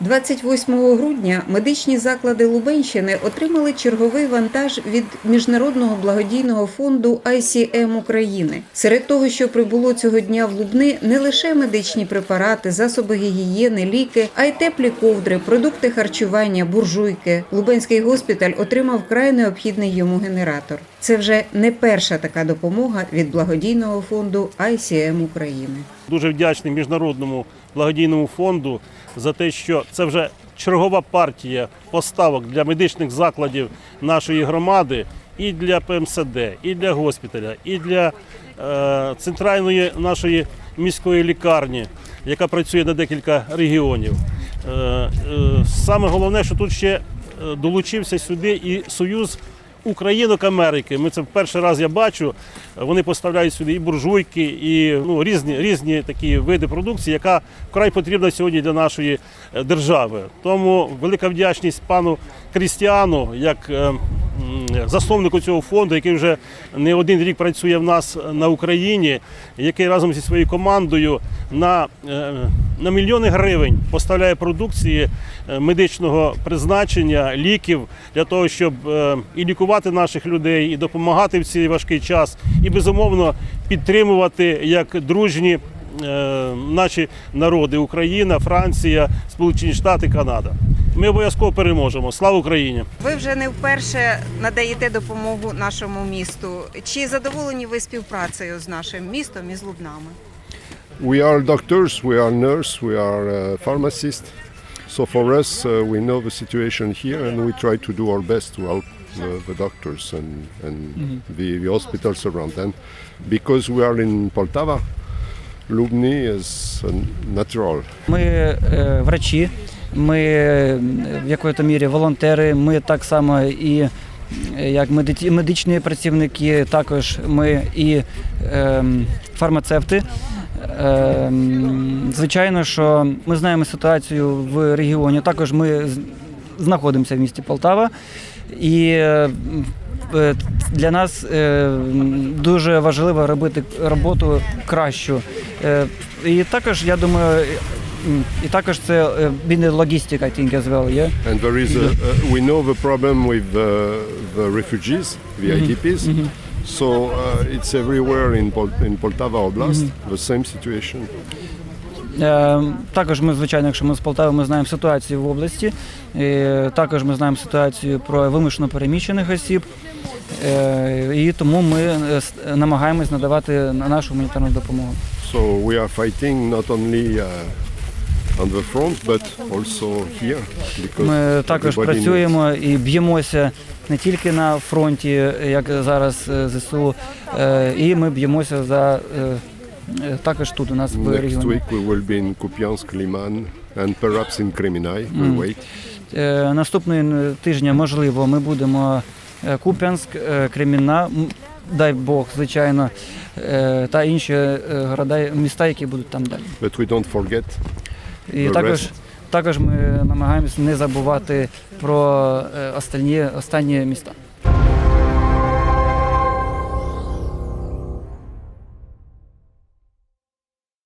28 грудня медичні заклади Лубенщини отримали черговий вантаж від міжнародного благодійного фонду ICM України. Серед того, що прибуло цього дня в Лубни, не лише медичні препарати, засоби гігієни, ліки, а й теплі ковдри, продукти харчування, буржуйки. Лубенський госпіталь отримав вкрай необхідний йому генератор. Це вже не перша така допомога від благодійного фонду ICM України. Дуже вдячний міжнародному благодійному фонду за те, що це вже чергова партія поставок для медичних закладів нашої громади і для ПМСД, і для госпіталя, і для е, центральної нашої міської лікарні, яка працює на декілька регіонів. Е, е, саме головне, що тут ще е, долучився сюди і Союз Українок Америки. Ми це в перший раз я бачу. Вони поставляють сюди і буржуйки, і ну, різні, різні такі види продукції, яка вкрай потрібна сьогодні для нашої е, держави. Тому велика вдячність пану Крістіану, як е, засновнику цього фонду, який вже не один рік працює в нас на Україні, який разом зі своєю командою на, е, на мільйони гривень поставляє продукції е, медичного призначення, ліків для того, щоб е, і лікувати наших людей, і допомагати в цей важкий час, і безумовно підтримувати як дружні наші народи Україна, Франція, Сполучені Штати, Канада. Ми обов'язково переможемо. Слава Україні! Ви вже не вперше надаєте допомогу нашому місту. Чи задоволені ви співпрацею з нашим містом і з Лубнами? We are doctors, we are nurse, we are uh, pharmacists. So for us, uh, we know the situation here, and we try to do our best to help the, the doctors and, and mm -hmm. the, the hospitals around. And because we are in Poltava, Lubni is uh, natural. Ми е, врачі, ми в якої-то мірі волонтери, ми так само і як медичні працівники, також ми і е, фармацевти. Е, звичайно, що ми знаємо ситуацію в регіоні. Також ми знаходимося в місті Полтава. І е, для нас е, дуже важливо робити роботу кращу. Е, І також, я думаю, і також це е, біне логістика, I think, as well, yeah? And there is a, uh, we know the problem with the, the refugees, the IDPs. So uh, it's everywhere in, Pol- in Poltava Oblast, the same situation. Е, Також ми, звичайно, якщо ми з Полтави, ми знаємо ситуацію в області. Е, Також ми знаємо ситуацію про вимушено переміщених осіб. Е, І тому ми е, с- намагаємось надавати на нашу гуманітарну допомогу. So we are fighting not only uh, Ми також працюємо і б'ємося не тільки на фронті, як зараз е, ЗСУ, е, і ми б'ємося за е, також тут у нас в регіоні. Наступного тижня, можливо, ми будемо Куп'янськ, Кремінна, дай Бог, звичайно, та інші города, міста, які будуть там далі. But we don't forget І також, також ми намагаємося не забувати про е, останні, останні міста.